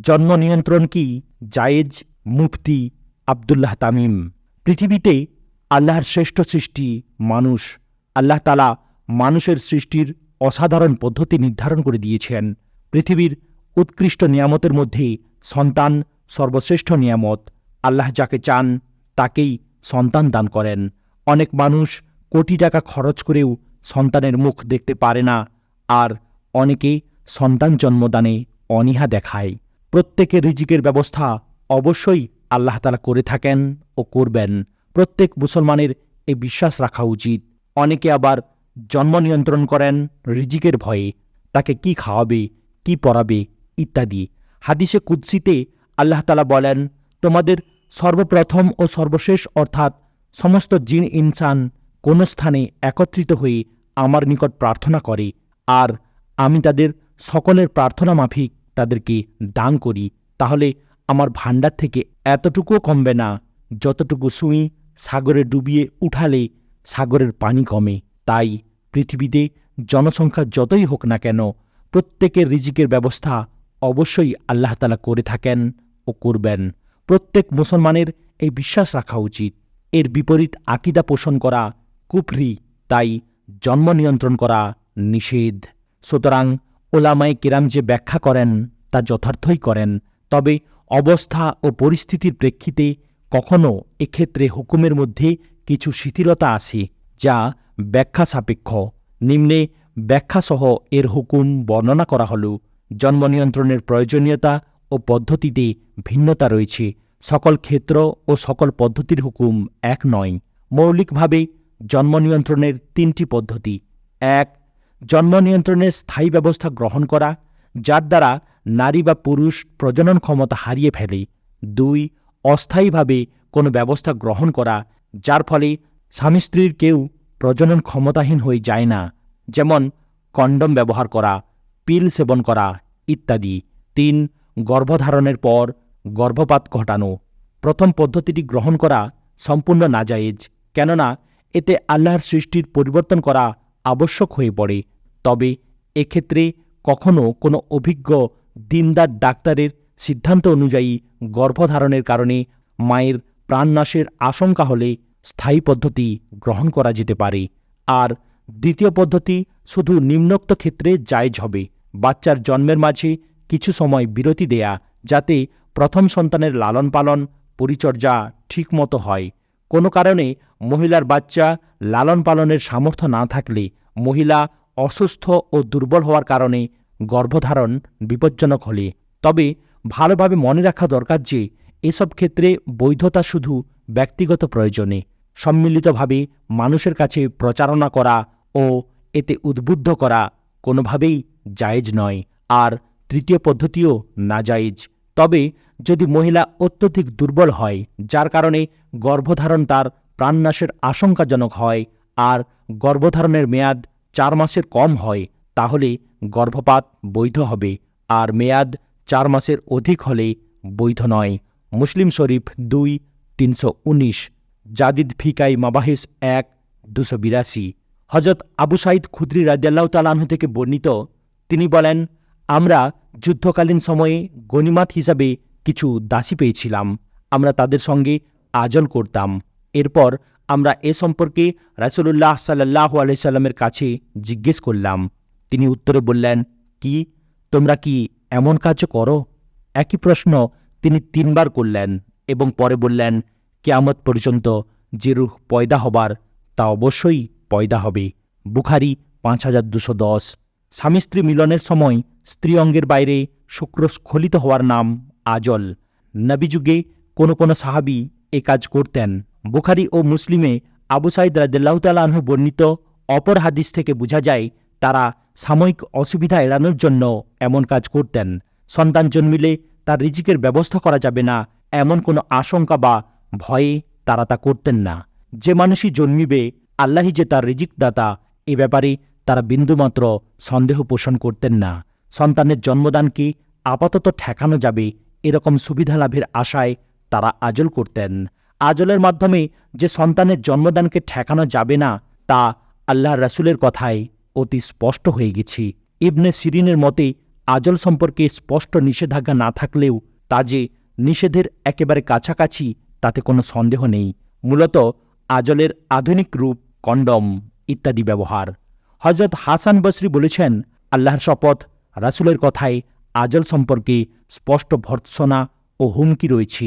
জন্ম নিয়ন্ত্রণ কি? জায়েজ, মুফতি, আবদুল্লাহ তামিম। পৃথিবীতে আল্লাহর শ্রেষ্ঠ সৃষ্টি মানুষ। আল্লাহ তালা মানুষের সৃষ্টির অসাধারণ পদ্ধতি নির্ধারণ করে দিয়েছেন। পৃথিবীর উৎকৃষ্ট নিয়ামতের মধ্যে সন্তান সর্বশ্রেষ্ঠ নিয়ামত। আল্লাহ যাকে চান, তাকেই সন্তান দান করেন। অনেক মানুষ কোটি টাকা খরচ করেও সন্তানের মুখ দেখতে পারে না। আর অনেকে সন্তান জন্মদানে অনীহা দেখায়। প্রত্যেকের রিজিকের ব্যবস্থা অবশ্যই আল্লাহ তালা করে থাকেন ও করবেন। প্রত্যেক মুসলমানের এই বিশ্বাস রাখা উচিত। অনেকে আবার জন্ম নিয়ন্ত্রণ করেন রিজিকের ভয়ে। তাকে কি খাওয়াবে, কি পরাবে ইত্যাদি। হাদিসে কুৎসিতে আল্লাহ তালা বলেন, তোমাদের সর্বপ্রথম ও সর্বশেষ অর্থাৎ সমস্ত জিন ইনসান কোন স্থানে একত্রিত হয়ে আমার নিকট প্রার্থনা করে। আর আমি তাদের সকলের প্রার্থনা মাফিক তাদেরকে দান করি, তাহলে আমার ভাণ্ডার থেকে এতটুকুও কমবে না। যতটুকু সুই সাগরে ডুবিয়ে উঠালে সাগরের পানি কমে। তাই পৃথিবীতে জনসংখ্যা যতই হোক না কেন, প্রত্যেকের রিজিকের ব্যবস্থা অবশ্যই আল্লাহ তালা করে থাকেন ও করবেন। প্রত্যেক মুসলমানের এই বিশ্বাস রাখা উচিত। এর বিপরীত আকিদা পোষণ করা কুফরি, তাই জন্ম নিয়ন্ত্রণ করা নিষেধ। সুতরাং ওলামায় কিরাম যে ব্যাখ্যা করেন তা যথার্থই করেন, তবে অবস্থা ও পরিস্থিতির প্রেক্ষিতে কখনও এক্ষেত্রে হুকুমের মধ্যে কিছু শিথিলতা আছে, যা ব্যাখ্যা সাপেক্ষ। নিম্নে ব্যাখ্যাসহ এর হুকুম বর্ণনা করা হল, জন্ম নিয়ন্ত্রণের প্রয়োজনীয়তা ও পদ্ধতিতে ভিন্নতা রয়েছে, সকল ক্ষেত্র ও সকল পদ্ধতির হুকুম এক নয়। মৌলিকভাবে জন্ম নিয়ন্ত্রণের তিনটি পদ্ধতি, এক জন্ম নিয়ন্ত্রণের স্থায়ী ব্যবস্থা গ্রহণ করা, যার দ্বারা নারী বা পুরুষ প্রজনন ক্ষমতা হারিয়ে ফেলে। দুই, অস্থায়ীভাবে কোনো ব্যবস্থা গ্রহণ করা, যার ফলে স্বামী স্ত্রীর কেউ প্রজনন ক্ষমতাহীন হয়ে যায় না। যেমন, কন্ডম ব্যবহার করা, পিল সেবন করা ইত্যাদি। তিন, গর্ভধারণের পর গর্ভপাত ঘটানো। প্রথম পদ্ধতিটি গ্রহণ করা সম্পূর্ণ নাজায়েজ, কেননা এতে আল্লাহর সৃষ্টির পরিবর্তন করা আবশ্যক হয়ে পড়ে। তবে এক্ষেত্রে কখনও কোনো অভিজ্ঞ দিনদার ডাক্তারের সিদ্ধান্ত অনুযায়ী গর্ভধারণের কারণে মায়ের প্রাণনাশের আশঙ্কা হলে স্থায়ী পদ্ধতি গ্রহণ করা যেতে পারে। আর দ্বিতীয় পদ্ধতি শুধু নিম্নোক্ত ক্ষেত্রে জায়জ হবে। বাচ্চার জন্মের মাঝে কিছু সময় বিরতি দেয়া যাতে প্রথম সন্তানের লালন পালন পরিচর্যা ঠিকমতো হয়। কোনো কারণে মহিলার বাচ্চা লালন পালনের সামর্থ্য না থাকলে মহিলা অসুস্থ ও দুর্বল হওয়ার কারণে গর্ভধারণ বিপজ্জনক হলে। তবে ভালোভাবে মনে রাখা দরকার যে এসব ক্ষেত্রে বৈধতা শুধু ব্যক্তিগত প্রয়োজনে। সম্মিলিতভাবে মানুষের কাছে প্রচারণা করা ও এতে উদ্বুদ্ধ করা কোনোভাবেই জায়েজ নয়। আর তৃতীয় পদ্ধতিও নাজায়েজ। তবে যদি মহিলা অত্যধিক দুর্বল হয়, যার কারণে গর্ভধারণ তার প্রাণনাশের আশঙ্কাজনক হয় আর গর্ভধারণের মেয়াদ চার মাসের কম হয়, তাহলে গর্ভপাত বৈধ হবে আর মেয়াদ চার মাসের অধিক হলে বৈধ নয়। মুসলিম শরীফ দুই, তিনশো উনিশ, জাদিদ ফিকাই মাবাহিস এক, দুশো বিরাশি। হজরত আবু সাইদ খুদ্রি রাজিয়াল্লাহ তালাহ থেকে বর্ণিত, তিনি বলেন আমরা যুদ্ধকালীন সময়ে গণিমাত হিসাবে কিছু দাসী পেয়েছিলাম। আমরা তাদের সঙ্গে আজল করতাম। এরপর আমরা এ সম্পর্কে রাসুলুল্লাহ সাল্লাহ আলাইসাল্লামের কাছে জিজ্ঞেস করলাম। তিনি উত্তরে বললেন, কি? তোমরা কি এমন কাজ করো? একই প্রশ্ন তিনি তিনবার করলেন এবং পরে বললেন, কেয়ামত পর্যন্ত যে রুহ পয়দা হবার তা অবশ্যই পয়দা হবে। বুখারি পাঁচ হাজার দুশো দশ। স্বামী স্ত্রী মিলনের সময় স্ত্রী অঙ্গের বাইরে শুক্র স্খলিত হওয়ার নাম আজল। নবীযুগে কোনো কোনো সাহাবি এ কাজ করতেন। বুখারি ও মুসলিমে আবু সাইদ রাজ্লাহ তালাহ বর্ণিত অপর হাদিস থেকে বোঝা যায়, তারা সাময়িক অসুবিধা এড়ানোর জন্য এমন কাজ করতেন। সন্তান জন্মিলে তার রিজিকের ব্যবস্থা করা যাবে না, এমন কোনো আশঙ্কা বা ভয়ে তারা তা করতেন না। যে মানুষই জন্মিবে আল্লাহি যে তার রিজিক দাতা এ ব্যাপারে তারা বিন্দুমাত্র সন্দেহ পোষণ করতেন না। সন্তানের জন্মদানকে আপাতত ঠেকানো যাবে এরকম সুবিধা লাভের আশায় তারা আজল করতেন। আজলের মাধ্যমে যে সন্তানের জন্মদানকে ঠেকানো যাবে না, তা আল্লাহ রাসুলের কথায় অতি স্পষ্ট হয়ে গেছে। ইবনে সিরিনের মতে, আজল সম্পর্কে স্পষ্ট নিষেধাজ্ঞা না থাকলেও তা যে নিষেধের একেবারে কাছাকাছি, তাতে কোনো সন্দেহ নেই। মূলত আজলের আধুনিক রূপ, কন্ডম ইত্যাদি ব্যবহার। হজরত হাসান বসরি বলেছেন, আল্লাহর শপথ, রাসুলের কথায় আজল সম্পর্কে স্পষ্ট ভর্ৎসনা ও হুমকি রয়েছে।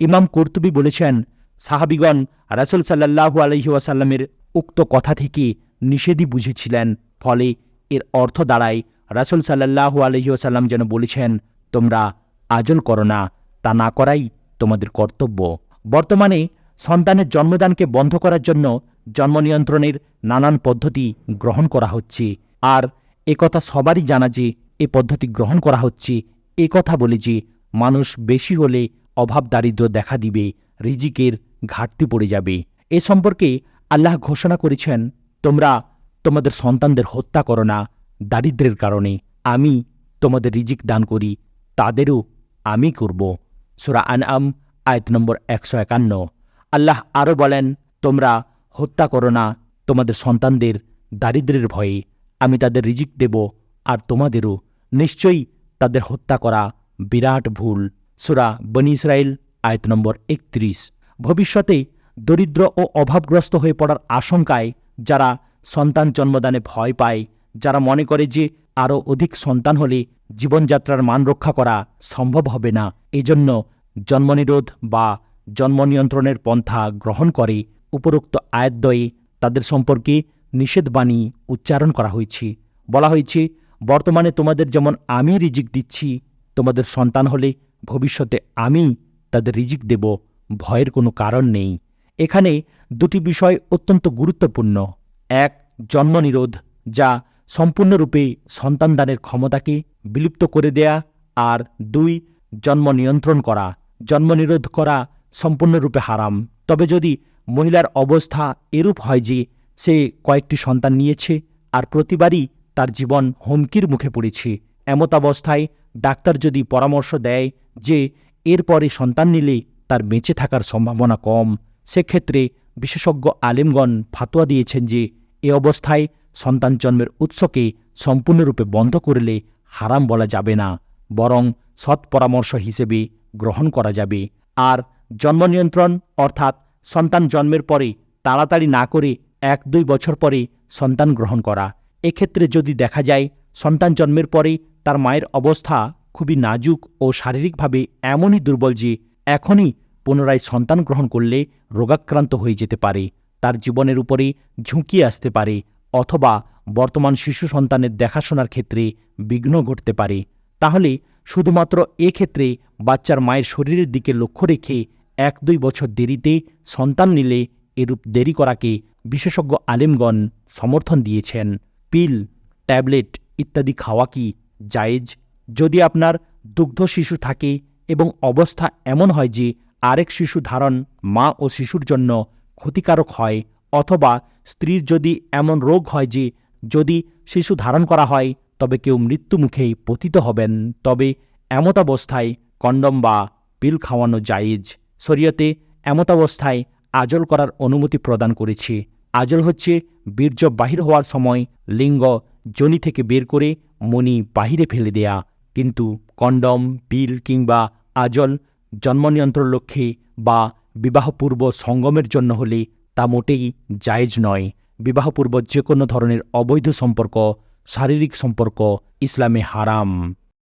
ইমাম কর্তুবী বলেছেন, সাহাবিগণ রাসুল সাল্লাহু আলহি ওয়াসাল্লামের উক্ত কথা থেকে নিষেধই বুঝেছিলেন, ফলে এর অর্থ দাঁড়ায় রাসুল সাল্লাহু আলহি ওয়াসাল্লাম যেন বলেছেন, তোমরা আজল করো না, তা না করাই তোমাদের কর্তব্য। বর্তমানে সন্তানের জন্মদানকে বন্ধ করার জন্য জন্ম নিয়ন্ত্রণের নানান পদ্ধতি গ্রহণ করা হচ্ছে। আর একথা সবারই জানা যে, এ পদ্ধতি গ্রহণ করা হচ্ছে। এ কথা বলে যে, মানুষ বেশি হলে অভাব দারিদ্র দেখা দিবে, রিজিকের ঘাটতি পড়ে যাবে। এ সম্পর্কে আল্লাহ ঘোষণা করেছেন, তোমরা তোমাদের সন্তানদের হত্যা করো না দারিদ্রের কারণে। আমি তোমাদের রিজিক দান করি, তাদেরও আমি করব। সুরা আনআম, আয়ত নম্বর একশো একান্ন। আল্লাহ আরও বলেন, তোমরা হত্যা করো না, তোমাদের সন্তানদের দারিদ্রের ভয়ে আমি তাদের রিজিক দেব আর তোমাদেরও নিশ্চয়ই তাদের হত্যা করা বিরাট ভুল। সুরা বনি ইসরায়েল আয়াত নম্বর একত্রিশ। ভবিষ্যতে দরিদ্র ও অভাবগ্রস্ত হয়ে পড়ার আশঙ্কায় যারা সন্তান জন্মদানে ভয় পায়, যারা মনে করে যে আরও অধিক সন্তান হলে জীবনযাত্রার মান রক্ষা করা সম্ভব হবে না, এজন্য জন্মনিরোধ বা জন্ম নিয়ন্ত্রণের পন্থা গ্রহণ করে উপরোক্ত আয়াতদ্বয়ে তাদের সম্পর্কে নিষেধবাণী উচ্চারণ করা হয়েছে। বলা হয়েছে, বর্তমানে তোমাদের যেমন আমি রিজিক দিচ্ছি, তোমাদের সন্তান হলে ভবিষ্যতে আমি তাদের রিজিক দেব, ভয়ের কোনো কারণ নেই। এখানে দুটি বিষয় অত্যন্ত গুরুত্বপূর্ণ। এক জন্মনিরোধ যা সম্পূর্ণরূপে সন্তানদানের ক্ষমতাকে বিলুপ্ত করে দেয়া। আর দুই, জন্ম নিয়ন্ত্রণ করা। জন্মনিরোধ করা সম্পূর্ণরূপে হারাম। তবে যদি মহিলার অবস্থা এরূপ হয় যে সে কয়েকটি সন্তান নিয়েছে আর প্রতিবারই তার জীবন হুমকির মুখে পড়েছে এমতাবস্থায় ডাক্তার যদি পরামর্শ দেয় যে এরপরে সন্তান নিলে তার বেঁচে থাকার সম্ভাবনা কম, সেক্ষেত্রে বিশেষজ্ঞ আলেমগণ ফাতোয়া দিয়েছেন যে এ অবস্থায় সন্তান জন্মের উৎসকে সম্পূর্ণরূপে বন্ধ করলে হারাম বলা যাবে না, বরং সৎ পরামর্শ হিসেবে গ্রহণ করা যাবে। আর জন্ম নিয়ন্ত্রণ, অর্থাৎ সন্তান জন্মের পরে তাড়াতাড়ি না করে এক দুই বছর পরে সন্তান গ্রহণ করা। এক্ষেত্রে যদি দেখা যায়, সন্তান জন্মের পরে তার মায়ের অবস্থা খুবই নাজুক ও শারীরিকভাবে এমনই দুর্বল যে এখনই পুনরায় সন্তান গ্রহণ করলে রোগাক্রান্ত হয়ে যেতে পারে, তার জীবনের উপরে ঝুঁকি আসতে পারে অথবা বর্তমান শিশু সন্তানের দেখাশোনার ক্ষেত্রে বিঘ্ন ঘটতে পারে। তাহলে শুধুমাত্র এক্ষেত্রে বাচ্চার মায়ের শরীরের দিকে লক্ষ্য রেখে এক দুই বছর দেরিতে সন্তান নিলে এরূপ দেরি করাকে বিশেষজ্ঞ আলেমগণ সমর্থন দিয়েছেন। পিল, ট্যাবলেট ইত্যাদি খাওয়া কি জায়েজ? যদি আপনার দুগ্ধ শিশু থাকে এবং অবস্থা এমন হয় যে আরেক শিশু ধারণ মা ও শিশুর জন্য ক্ষতিকারক হয়, অথবা স্ত্রীর যদি এমন রোগ হয় যে যদি শিশু ধারণ করা হয়, তবে কেউ মৃত্যুমুখেই পতিত হবেন, তবে এমতাবস্থায় কন্ডম বা পিল খাওয়ানো জায়েজ। শরীয়তে এমতাবস্থায় আজল করার অনুমতি প্রদান করেছে। আজল হচ্ছে বীর্য বাহির হওয়ার সময় লিঙ্গ জনি থেকে বের করে মনি বাহিরে ফেলে দেয়া। কিন্তু কন্ডম পিল কিংবা আজল জন্ম নিয়ন্ত্রণ লক্ষ্যে বা বিবাহপূর্ব সঙ্গমের জন্য হলে তা মোটেই জায়েজ নয়। বিবাহপূর্ব যে কোনো ধরনের অবৈধ সম্পর্ক, শারীরিক সম্পর্ক ইসলামে হারাম।